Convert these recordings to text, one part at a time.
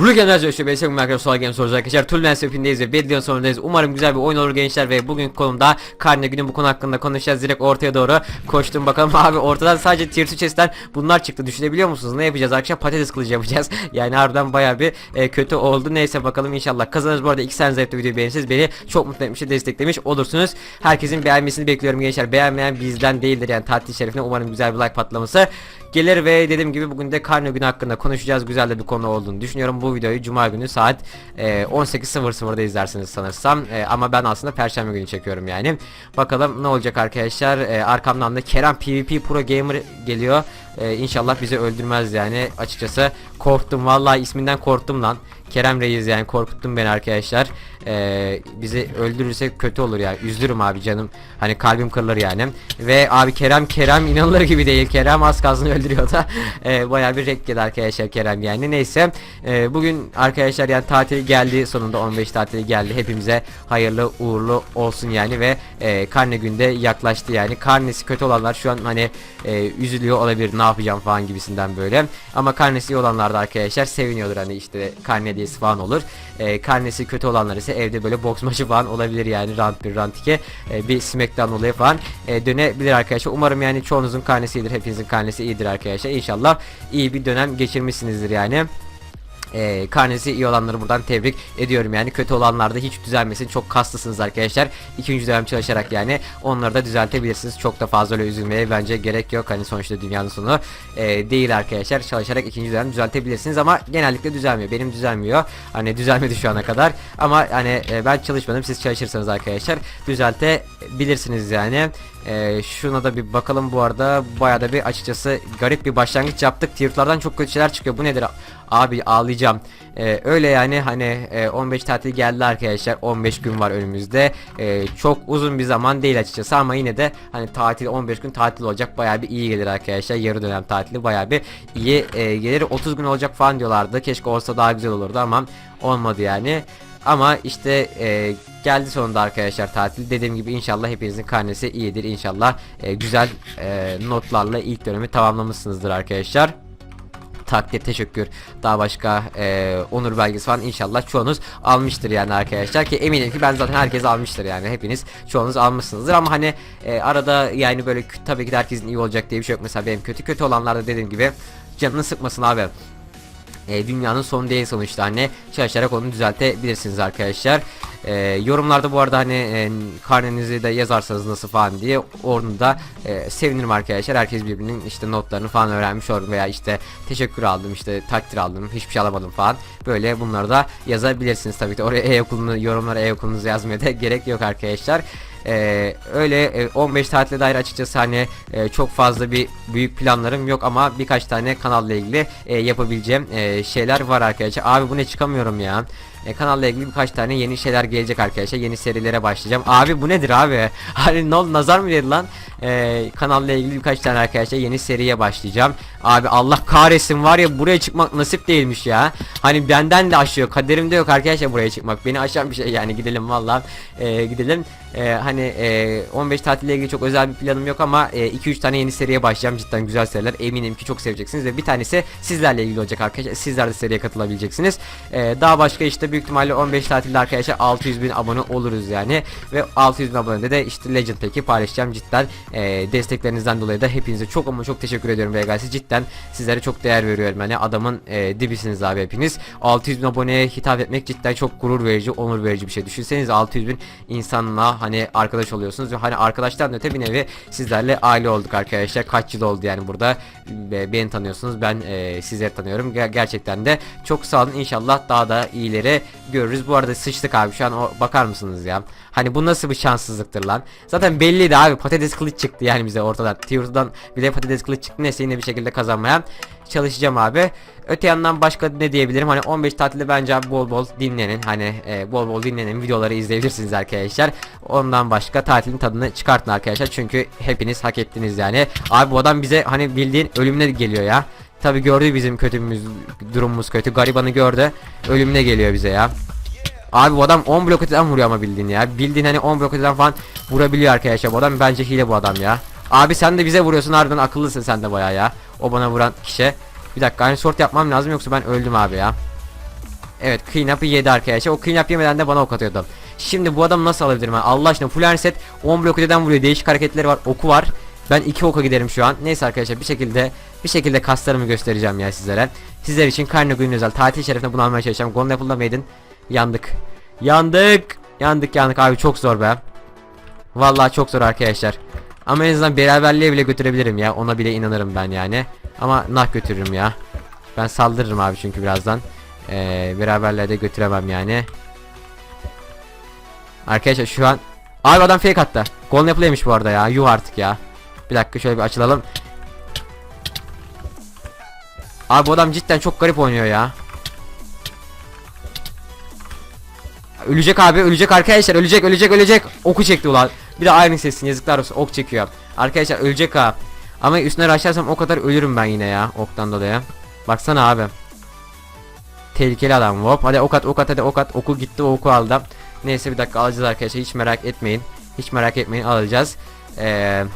Rügenler Coşu Bey Sevgili Solar Games olacak arkadaşlar. Tullens Öpindeyiz ve videonun sonundayız Umarım güzel bir oyun olur gençler ve bugün konumda Karne günün bu konu hakkında konuşacağız. Direkt ortaya doğru Koştum bakalım. Abi ortadan sadece tier 2 chest'ten bunlar çıktı. Düşünebiliyor musunuz? Ne yapacağız? Arkadaşlar patates kılıcı yapacağız. Yani harbiden baya bir e, kötü oldu. Neyse bakalım inşallah. Kazanırız. Bu arada iki tane zevkli videoyu beğenirseniz beni çok mutlu etmiş desteklemiş olursunuz. Herkesin beğenmesini bekliyorum gençler. Beğenmeyen bizden değildir yani tatil şerefine. Umarım güzel bir like patlaması gelir ve dediğim gibi bugün de karne günü hakkında konuşacağız. Güzel de bir konu olduğunu düşünüyorum. Bu videoyu cuma günü saat e, 18.00'da izlersiniz sanırsam. E, ama ben aslında perşembe günü çekiyorum yani. Bakalım ne olacak arkadaşlar. E, arkamdan da Kerem PvP Pro Gamer geliyor. E, inşallah bizi öldürmez yani. Açıkçası korktum. Vallahi isminden korktum lan. Kerem Reis yani korkuttun beni arkadaşlar. Ee, bizi öldürürse kötü olur yani. Üzülürüm abi canım. Hani kalbim kırılır yani. Ve abi Kerem Kerem inanılır gibi değil. Kerem az kalsın öldürüyor da. Ee, bayağı bir renk yedi arkadaşlar Kerem yani. Neyse. Ee, bugün arkadaşlar yani tatil geldi. Sonunda 15 tatili geldi. Hepimize hayırlı uğurlu olsun yani. Ve e, karne günde yaklaştı yani. Karnesi kötü olanlar şu an hani e, üzülüyor olabilir. Ne yapacağım falan gibisinden böyle. Ama karnesi iyi olanlar da arkadaşlar seviniyordur hani işte karne hediyesi falan olur. E, karnesi kötü olanlar ise evde böyle boks maçı falan olabilir yani round 1 round 2 e, bir smackdown olayı falan e, dönebilir arkadaşlar. Umarım yani çoğunuzun karnesi iyidir. Hepinizin karnesi iyidir arkadaşlar. İnşallah iyi bir dönem geçirmişsinizdir yani e, karnesi iyi olanları buradan tebrik ediyorum. Yani kötü olanlar da hiç düzelmesin. Çok kaslısınız arkadaşlar. İkinci dönem çalışarak yani onları da düzeltebilirsiniz. Çok da fazla öyle üzülmeye bence gerek yok. Hani sonuçta dünyanın sonu e, değil arkadaşlar. Çalışarak ikinci dönem düzeltebilirsiniz ama genellikle düzelmiyor. Benim düzelmiyor. Hani düzelmedi şu ana kadar. Ama hani e, ben çalışmadım. Siz çalışırsanız arkadaşlar düzeltebilirsiniz yani ee, şuna da bir bakalım bu arada. Bayağı da bir açıkçası garip bir başlangıç yaptık. Tier'lardan çok kötü şeyler çıkıyor. Bu nedir? Abi ağlayacağım. Ee, öyle yani hani e, 15 tatil geldi arkadaşlar. 15 gün var önümüzde. Ee, çok uzun bir zaman değil açıkçası ama yine de hani tatil 15 gün tatil olacak. Bayağı bir iyi gelir arkadaşlar. Yarı dönem tatili bayağı bir iyi e, gelir. 30 gün olacak falan diyorlardı. Keşke olsa daha güzel olurdu ama olmadı yani ama işte e, geldi sonunda arkadaşlar tatil. Dediğim gibi inşallah hepinizin karnesi iyidir. İnşallah e, güzel e, notlarla ilk dönemi tamamlamışsınızdır arkadaşlar. Takdir teşekkür. Daha başka e, onur belgesi falan inşallah çoğunuz almıştır yani arkadaşlar. Ki eminim ki ben zaten herkes almıştır yani. Hepiniz çoğunuz almışsınızdır. Ama hani e, arada yani böyle tabii ki herkesin iyi olacak diye bir şey yok. Mesela benim kötü kötü olanlarda dediğim gibi canını sıkmasın abi e, dünyanın sonu değil sonuçta hani çalışarak onu düzeltebilirsiniz arkadaşlar. E, yorumlarda bu arada hani e, karnenizi de yazarsanız nasıl falan diye orada da e, sevinirim arkadaşlar. Herkes birbirinin işte notlarını falan öğrenmiş olur veya işte teşekkür aldım işte takdir aldım hiçbir şey alamadım falan. Böyle bunları da yazabilirsiniz tabii ki. Oraya e-okulunu yorumlara e-okulunuzu yazmaya da gerek yok arkadaşlar. Ee, öyle e, 15 tatile dair açıkçası hani e, çok fazla bir büyük planlarım yok ama birkaç tane kanalla ilgili e, yapabileceğim e, şeyler var arkadaşlar. Abi bu ne çıkamıyorum ya. E, kanalla ilgili birkaç tane yeni şeyler gelecek arkadaşlar. Yeni serilere başlayacağım. Abi bu nedir abi? Hani ne oldu nazar mı dedi lan? E, kanalla ilgili birkaç tane arkadaşlar yeni seriye başlayacağım. Abi Allah kahretsin var ya buraya çıkmak nasip değilmiş ya. Hani benden de aşıyor. Kaderimde yok arkadaşlar buraya çıkmak. Beni aşan bir şey yani gidelim valla. E, gidelim. E, hani e, 15 tatille ilgili çok özel bir planım yok ama 2-3 e, tane yeni seriye başlayacağım. Cidden güzel seriler. Eminim ki çok seveceksiniz ve bir tanesi sizlerle ilgili olacak arkadaşlar. Sizler de seriye katılabileceksiniz. E, daha başka işte büyük ihtimalle 15 tatilde arkadaşlar 600 bin abone oluruz yani. Ve 600 bin abonede de işte Legend Pack'i paylaşacağım cidden. E, desteklerinizden dolayı da hepinize çok ama çok teşekkür ediyorum VGS. Cidden sizlere çok değer veriyorum. Yani adamın e, dibisiniz abi hepiniz. 600 bin aboneye hitap etmek cidden çok gurur verici, onur verici bir şey. Düşünsenize 600 bin insanla hani arkadaş oluyorsunuz ve hani arkadaşlar öte bir nevi sizlerle aile olduk arkadaşlar. Kaç yıl oldu yani burada beni tanıyorsunuz. Ben e, sizleri tanıyorum. Ger- gerçekten de çok sağ olun. İnşallah daha da iyileri görürüz. Bu arada sıçtık abi şu an o, bakar mısınız ya? Hani bu nasıl bir şanssızlıktır lan? Zaten belliydi abi patates kılıç çıktı yani bize ortadan. Tier'dan bile patates kılıç çıktı. Neyse yine bir şekilde kazanmaya çalışacağım abi. Öte yandan başka ne diyebilirim? Hani 15 tatilde bence abi bol bol dinlenin. Hani e, bol bol dinlenin videoları izleyebilirsiniz arkadaşlar. Ondan başka tatilin tadını çıkartın arkadaşlar. Çünkü hepiniz hak ettiniz yani. Abi bu adam bize hani bildiğin ölümüne geliyor ya. Tabi gördü bizim kötümüz durumumuz kötü. Garibanı gördü. Ölümüne geliyor bize ya. Abi bu adam 10 blok öteden vuruyor ama bildiğin ya. Bildiğin hani 10 blok öteden falan vurabiliyor arkadaşlar. Bu adam bence hile bu adam ya. Abi sen de bize vuruyorsun harbiden akıllısın sen de baya ya. O bana vuran kişi. Bir dakika hani short yapmam lazım yoksa ben öldüm abi ya. Evet clean up'ı yedi arkadaşlar. O clean up yemeden de bana ok atıyordu. Şimdi bu adamı nasıl alabilirim ben? Allah aşkına full set 10 blok öteden vuruyor. Değişik hareketleri var. Oku var. Ben iki oka giderim şu an. Neyse arkadaşlar bir şekilde bir şekilde kaslarımı göstereceğim ya sizlere. Sizler için Carnegie'nin özel tatil şerefine bunu almaya çalışacağım. Golden Apple'da Maiden. Yandık. Yandık. Yandık yandık abi çok zor be. Vallahi çok zor arkadaşlar. Ama en azından beraberliğe bile götürebilirim ya. Ona bile inanırım ben yani. Ama nah götürürüm ya. Ben saldırırım abi çünkü birazdan. Ee, beraberliğe de götüremem yani. Arkadaşlar şu an Abi adam fake attı. Golden Apple yemiş bu arada ya. Yuh artık ya. Bir dakika şöyle bir açılalım. Abi bu adam cidden çok garip oynuyor ya. Ölecek abi ölecek arkadaşlar ölecek ölecek ölecek oku çekti ulan bir de aynı sesin yazıklar olsun ok çekiyor. Arkadaşlar ölecek ha. Ama üstüne raşlarsam o kadar ölürüm ben yine ya oktan dolayı. Baksana abi. Tehlikeli adam hop. Hadi ok at ok at hadi ok at. Oku gitti oku aldı. Neyse bir dakika alacağız arkadaşlar hiç merak etmeyin. Hiç merak etmeyin alacağız. Eee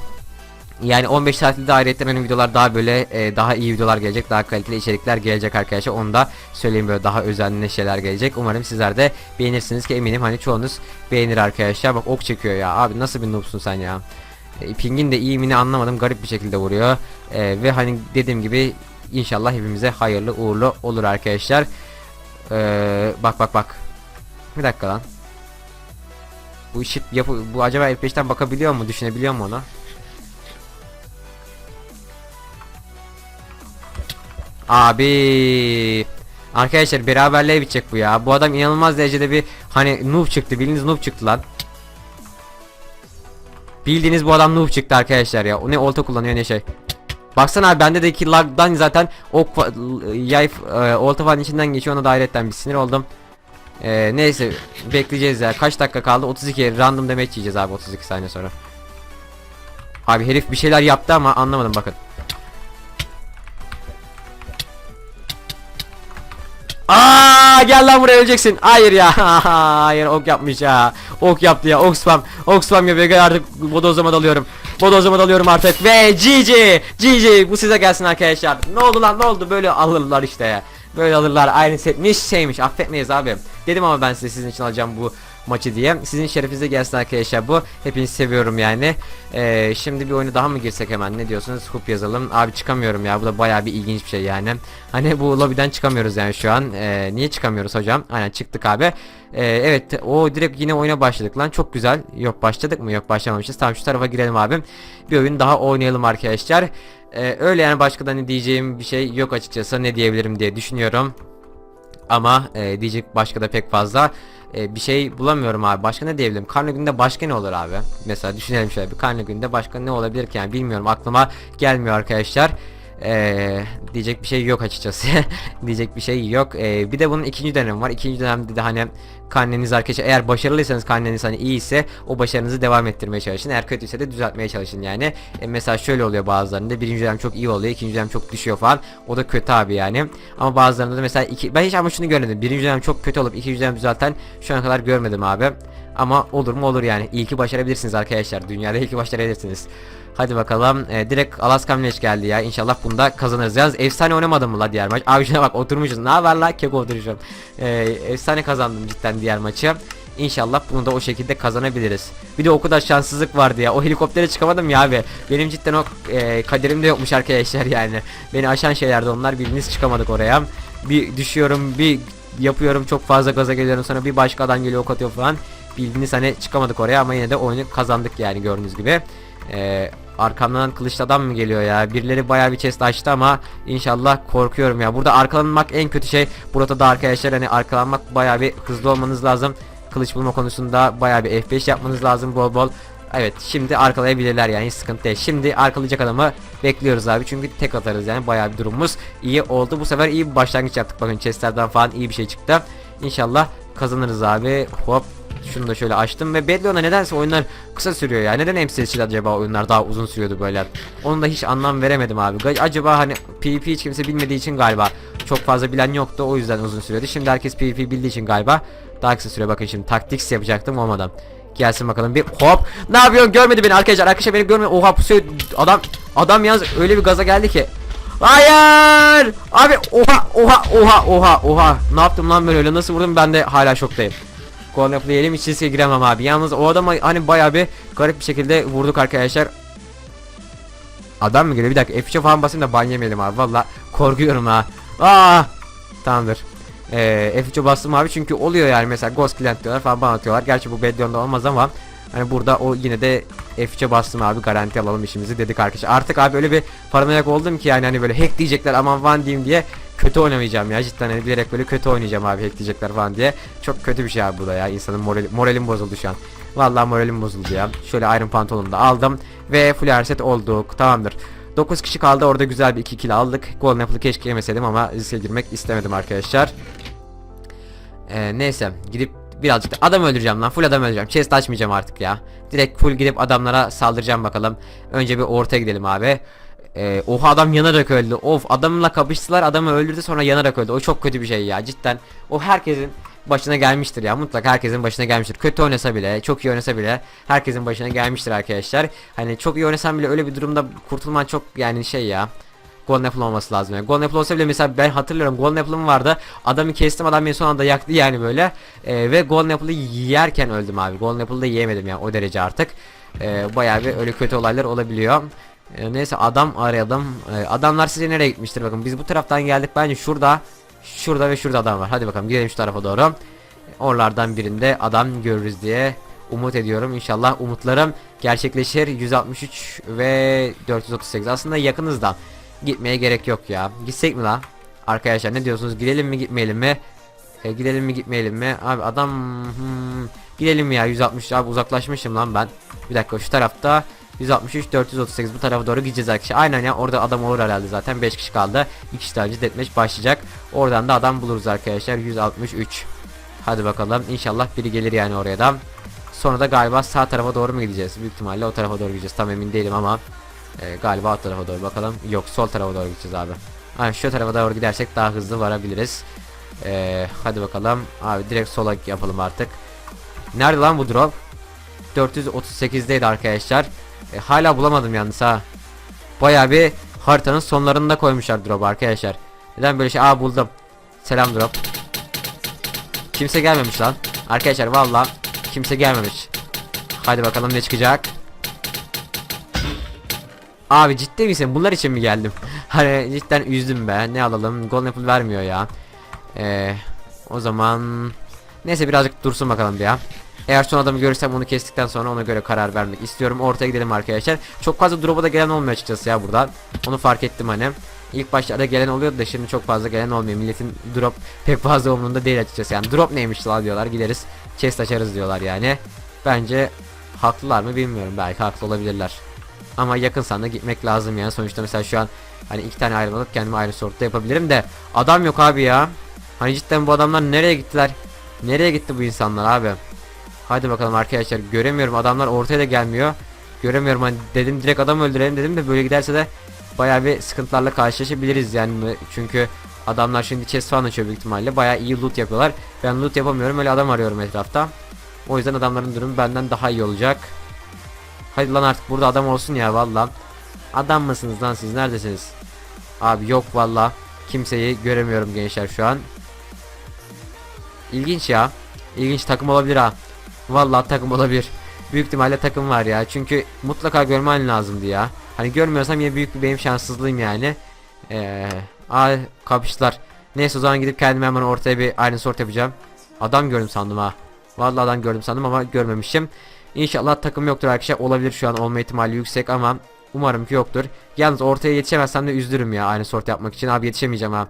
yani 15 tatilde ayrıyetten benim videolar daha böyle e, daha iyi videolar gelecek daha kaliteli içerikler gelecek arkadaşlar. Onu da söyleyeyim böyle daha özenli şeyler gelecek. Umarım sizler de beğenirsiniz ki eminim hani çoğunuz beğenir arkadaşlar. Bak ok çekiyor ya. Abi nasıl bir noobsun sen ya? E, pingin de iyi mini anlamadım. Garip bir şekilde vuruyor. E, ve hani dediğim gibi inşallah hepimize hayırlı uğurlu olur arkadaşlar. E, bak bak bak. Bir dakika lan. Bu işi yapı bu acaba F5'ten bakabiliyor mu düşünebiliyor mu onu Abi Arkadaşlar beraberliğe bitecek bu ya. Bu adam inanılmaz derecede bir hani noob çıktı. Bildiğiniz noob çıktı lan. Bildiğiniz bu adam noob çıktı arkadaşlar ya. O ne olta kullanıyor ne şey. Baksana abi bende de iki lagdan zaten ok yay e, olta falan içinden geçiyor ona da hayretten bir sinir oldum. E, neyse bekleyeceğiz ya. Kaç dakika kaldı? 32 random damage yiyeceğiz abi 32 saniye sonra. Abi herif bir şeyler yaptı ama anlamadım bakın. Aa gel lan buraya öleceksin. Hayır ya. Hayır ok yapmış ya. Ok yaptı ya. Ok spam. Ok spam yapıyor. Gel artık bodozlama dalıyorum. Bodozlama dalıyorum artık. Ve GG. GG. Bu size gelsin arkadaşlar. Ne oldu lan ne oldu? Böyle alırlar işte ya. Böyle alırlar. Aynı setmiş şeymiş. Affetmeyiz abi. Dedim ama ben size sizin için alacağım bu maçı diye. Sizin şerefinize gelsin arkadaşlar bu. Hepinizi seviyorum yani. Ee, şimdi bir oyunu daha mı girsek hemen ne diyorsunuz? Hoop yazalım. Abi çıkamıyorum ya. Bu da bayağı bir ilginç bir şey yani. Hani bu lobiden çıkamıyoruz yani şu an. Ee, niye çıkamıyoruz hocam? Aynen çıktık abi. Ee, evet o direkt yine oyuna başladık lan. Çok güzel. Yok başladık mı? Yok başlamamışız. Tamam şu tarafa girelim abim. Bir oyun daha oynayalım arkadaşlar. Ee, öyle yani başka da ne diyeceğim bir şey yok açıkçası. Ne diyebilirim diye düşünüyorum. Ama e, diyecek başka da pek fazla e, bir şey bulamıyorum abi. Başka ne diyebilirim? Karne günde başka ne olur abi? Mesela düşünelim şöyle bir karne günde başka ne olabilir ki yani bilmiyorum aklıma gelmiyor arkadaşlar. Ee, diyecek bir şey yok açıkçası. diyecek bir şey yok. Ee, bir de bunun ikinci dönemi var. İkinci dönemde de hani karneniz arkadaşlar eğer başarılıysanız karneniz hani iyi ise o başarınızı devam ettirmeye çalışın. Eğer kötüyse de düzeltmeye çalışın yani. E, mesela şöyle oluyor bazılarında birinci dönem çok iyi oluyor, ikinci dönem çok düşüyor falan. O da kötü abi yani. Ama bazılarında da mesela iki, ben hiç ama şunu görmedim. Birinci dönem çok kötü olup ikinci dönem düzelten şu ana kadar görmedim abi. Ama olur mu olur yani. İyi ki başarabilirsiniz arkadaşlar. Dünyada iyi ki başarabilirsiniz. Hadi bakalım. Ee, direkt Alaska Milleç geldi ya. İnşallah bunda kazanırız. Yalnız efsane oynamadım mı la diğer maç? Abi şuna bak oturmuşuz. Ne haber la? Keko oturuşum. Ee, efsane kazandım cidden diğer maçı. İnşallah bunu da o şekilde kazanabiliriz. Bir de o kadar şanssızlık vardı ya. O helikoptere çıkamadım ya abi. Benim cidden o e, kaderimde yokmuş arkadaşlar yani. Beni aşan şeylerdi onlar. Biriniz çıkamadık oraya. Bir düşüyorum, bir yapıyorum çok fazla gaza geliyorum sonra bir başka adam geliyor ok atıyor falan. Bildiğiniz hani çıkamadık oraya ama yine de oyunu kazandık yani gördüğünüz gibi. Ee, arkamdan kılıçlı adam mı geliyor ya? Birileri bayağı bir chest açtı ama inşallah korkuyorum ya. Burada arkalanmak en kötü şey. Burada da arkadaşlar hani arkalanmak bayağı bir hızlı olmanız lazım. Kılıç bulma konusunda bayağı bir F5 yapmanız lazım bol bol. Evet şimdi arkalayabilirler yani sıkıntı değil. Şimdi arkalayacak adamı bekliyoruz abi çünkü tek atarız yani bayağı bir durumumuz iyi oldu. Bu sefer iyi bir başlangıç yaptık bakın chestlerden falan iyi bir şey çıktı. İnşallah kazanırız abi. Hop şunu da şöyle açtım ve Bedlion'a nedense oyunlar kısa sürüyor ya. Neden MCS'çil acaba oyunlar daha uzun sürüyordu böyle? Onu da hiç anlam veremedim abi. Acaba hani PvP hiç kimse bilmediği için galiba çok fazla bilen yoktu o yüzden uzun sürüyordu. Şimdi herkes PvP bildiği için galiba daha kısa sürüyor. Bakın şimdi taktiks yapacaktım olmadan. Gelsin bakalım bir hop. Ne yapıyorsun? Görmedi beni arkadaşlar. Arkadaşlar beni görmedi. Oha pusuyor. Adam adam yalnız öyle bir gaza geldi ki. Hayır. Abi oha oha oha oha oha. Ne yaptım lan ben öyle nasıl vurdum ben de hala şoktayım. Golden Apple'ı yiyelim hiç riske giremem abi. Yalnız o adama hani bayağı bir garip bir şekilde vurduk arkadaşlar. Adam mı geliyor? Bir dakika F3'e falan basayım da ban yemeyelim abi. Valla korkuyorum ha. Aa! Tamamdır. Ee, F3'e bastım abi çünkü oluyor yani mesela Ghost Client diyorlar falan ban atıyorlar. Gerçi bu Bedion'da olmaz ama hani burada o yine de F3'e bastım abi garanti alalım işimizi dedik arkadaşlar. Artık abi öyle bir paranoyak oldum ki yani hani böyle hack diyecekler aman van diyeyim diye kötü oynamayacağım ya cidden hani bilerek böyle kötü oynayacağım abi hack diyecekler falan diye. Çok kötü bir şey abi bu da ya insanın morali, moralim bozuldu şu an. Vallahi moralim bozuldu ya. Şöyle Iron Pantolon'u da aldım ve full reset olduk. Tamamdır. 9 kişi kaldı orada güzel bir 2 kill aldık. Golden Apple'ı keşke yemeseydim ama riske girmek istemedim arkadaşlar. Ee, neyse gidip birazcık da adam öldüreceğim lan full adam öldüreceğim. Chest açmayacağım artık ya. Direkt full gidip adamlara saldıracağım bakalım. Önce bir ortaya gidelim abi. Ee, oha adam yanarak öldü. Of adamla kapıştılar adamı öldürdü sonra yanarak öldü. O çok kötü bir şey ya cidden. O herkesin başına gelmiştir ya mutlaka herkesin başına gelmiştir. Kötü oynasa bile, çok iyi oynasa bile herkesin başına gelmiştir arkadaşlar. Hani çok iyi oynasan bile öyle bir durumda kurtulman çok yani şey ya. Golden Apple olması lazım yani. Golden Apple olsa bile mesela ben hatırlıyorum Golden Apple'ım vardı. Adamı kestim adam beni son anda yaktı yani böyle. Ee, ve Golden Apple'ı yerken öldüm abi. Golden Apple'ı da yiyemedim yani o derece artık. Ee, bayağı bir öyle kötü olaylar olabiliyor. Ee, neyse adam arayalım. Ee, adamlar size nereye gitmiştir bakın. Biz bu taraftan geldik bence şurada. Şurada ve şurada adam var. Hadi bakalım gidelim şu tarafa doğru. Oralardan birinde adam görürüz diye umut ediyorum. İnşallah umutlarım gerçekleşir. 163 ve 438. Aslında yakınızda. Gitmeye gerek yok ya. Gitsek mi lan? Arkadaşlar ne diyorsunuz? Gidelim mi gitmeyelim mi? E, gidelim mi gitmeyelim mi? Abi adam hmm, gidelim mi ya 160 abi uzaklaşmışım lan ben. Bir dakika şu tarafta 163 438 bu tarafa doğru gideceğiz arkadaşlar. Aynen ya orada adam olur herhalde zaten 5 kişi kaldı. 2 kişi daha deathmatch başlayacak. Oradan da adam buluruz arkadaşlar 163. Hadi bakalım inşallah biri gelir yani oraya da. Sonra da galiba sağ tarafa doğru mu gideceğiz? Büyük ihtimalle o tarafa doğru gideceğiz. Tam emin değilim ama e, galiba o tarafa doğru bakalım. Yok sol tarafa doğru gideceğiz abi. Aynen şu tarafa doğru gidersek daha hızlı varabiliriz. E, hadi bakalım. Abi direkt sola yapalım artık. Nerede lan bu drop? 438'deydi arkadaşlar. E, hala bulamadım yalnız ha. Bayağı bir haritanın sonlarında koymuşlar drop arkadaşlar. Neden böyle şey? Aa buldum. Selam drop. Kimse gelmemiş lan. Arkadaşlar valla kimse gelmemiş. Hadi bakalım ne çıkacak. Abi ciddi misin? Bunlar için mi geldim? Hani cidden üzdüm be. Ne alalım? Golden Apple vermiyor ya. Ee, o zaman neyse birazcık dursun bakalım bir ya. Eğer son adamı görürsem onu kestikten sonra ona göre karar vermek istiyorum. Ortaya gidelim arkadaşlar. Çok fazla drop'a da gelen olmuyor açıkçası ya buradan. Onu fark ettim hani. İlk başlarda gelen oluyordu da şimdi çok fazla gelen olmuyor. Milletin drop pek fazla umurunda değil açıkçası. Yani drop neymiş lan diyorlar. Gideriz chest açarız diyorlar yani. Bence haklılar mı bilmiyorum. Belki haklı olabilirler. Ama yakınsan da gitmek lazım yani. Sonuçta mesela şu an hani iki tane ayrım alıp kendime ayrı sortta yapabilirim de adam yok abi ya. Hani cidden bu adamlar nereye gittiler? Nereye gitti bu insanlar abi? Hadi bakalım arkadaşlar göremiyorum adamlar ortaya da gelmiyor. Göremiyorum hani dedim direkt adam öldürelim dedim de böyle giderse de bayağı bir sıkıntılarla karşılaşabiliriz yani çünkü adamlar şimdi chest falan açıyor büyük ihtimalle bayağı iyi loot yapıyorlar. Ben loot yapamıyorum öyle adam arıyorum etrafta. O yüzden adamların durumu benden daha iyi olacak. Hadi lan artık burada adam olsun ya valla. Adam mısınız lan siz neredesiniz? Abi yok valla. Kimseyi göremiyorum gençler şu an. İlginç ya. İlginç takım olabilir ha. Vallahi takım olabilir. Büyük ihtimalle takım var ya. Çünkü mutlaka görmen lazımdı ya. Hani görmüyorsam yine büyük benim şanssızlığım yani. Eee Aa kapıştılar. Neyse o zaman gidip kendime hemen ortaya bir aynı sort yapacağım. Adam gördüm sandım ha. Vallahi adam gördüm sandım ama görmemişim. İnşallah takım yoktur arkadaşlar. Olabilir şu an olma ihtimali yüksek ama umarım ki yoktur. Yalnız ortaya yetişemezsem de üzülürüm ya aynı sort yapmak için. Abi yetişemeyeceğim ha.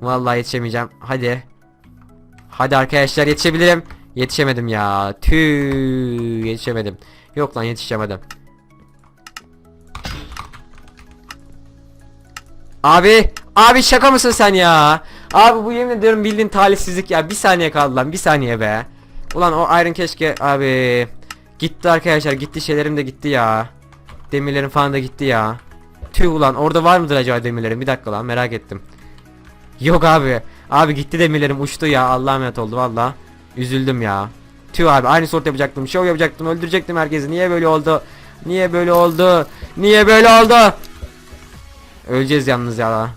Vallahi yetişemeyeceğim. Hadi. Hadi arkadaşlar yetişebilirim. Yetişemedim ya. Tüü yetişemedim. Yok lan yetişemedim. Abi, abi şaka mısın sen ya? Abi bu yemin ediyorum bildiğin talihsizlik ya. Bir saniye kaldı lan, bir saniye be. Ulan o Iron keşke abi. Gitti arkadaşlar, gitti şeylerim de gitti ya. Demirlerim falan da gitti ya. Tüh ulan orada var mıdır acaba demirlerim? Bir dakika lan merak ettim. Yok abi. Abi gitti demirlerim uçtu ya. Allah'a emanet oldu valla. Üzüldüm ya. Tüh abi aynı sort yapacaktım. Şov yapacaktım. Öldürecektim herkesi. Niye böyle oldu? Niye böyle oldu? Niye böyle oldu? Öleceğiz yalnız ya.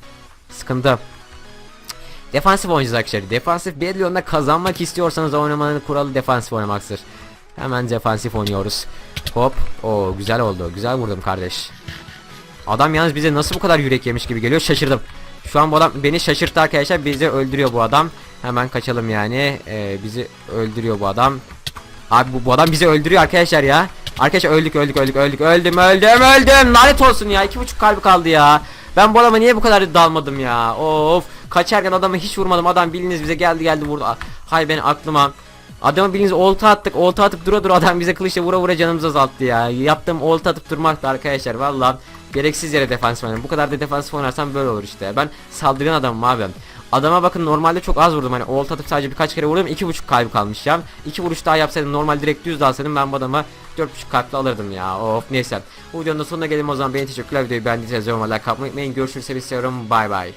Sıkıntı. Defansif oynayacağız arkadaşlar. Defansif Bedlion'da kazanmak istiyorsanız oynamanın kuralı defansif oynamaktır. Hemen defansif oynuyoruz. Hop. O güzel oldu. Güzel vurdum kardeş. Adam yalnız bize nasıl bu kadar yürek yemiş gibi geliyor şaşırdım. Şu an bu adam beni şaşırttı arkadaşlar. Bizi öldürüyor bu adam. Hemen kaçalım yani. Ee, bizi öldürüyor bu adam. Abi bu, bu adam bizi öldürüyor arkadaşlar ya. Arkadaşlar öldük öldük öldük öldük öldüm öldüm öldüm. Lanet olsun ya. İki buçuk kalbi kaldı ya. Ben bu adama niye bu kadar dalmadım ya? Of. Kaçarken adamı hiç vurmadım. Adam bildiğiniz bize geldi geldi vurdu. Ah, hay ben aklıma. Adamı bildiğiniz olta attık. Olta atıp dura dura adam bize kılıçla vura vura canımızı azalttı ya. Yaptığım olta atıp durmaktı arkadaşlar valla gereksiz yere defans oynadım. Bu kadar da defans oynarsam böyle olur işte. Ben saldıran adamım abi Adama bakın normalde çok az vurdum hani olta atıp sadece birkaç kere vurdum iki buçuk kalbi kalmış ya. İki vuruş daha yapsaydım normal direkt düz dalsaydım ben bu dört buçuk kalple alırdım ya. Of neyse. Bu videonun sonuna gelelim o zaman. Beni teşekkürler videoyu beğendiyseniz yorumlar like atmayı unutmayın. Görüşürüz seviyorum. Bay bay.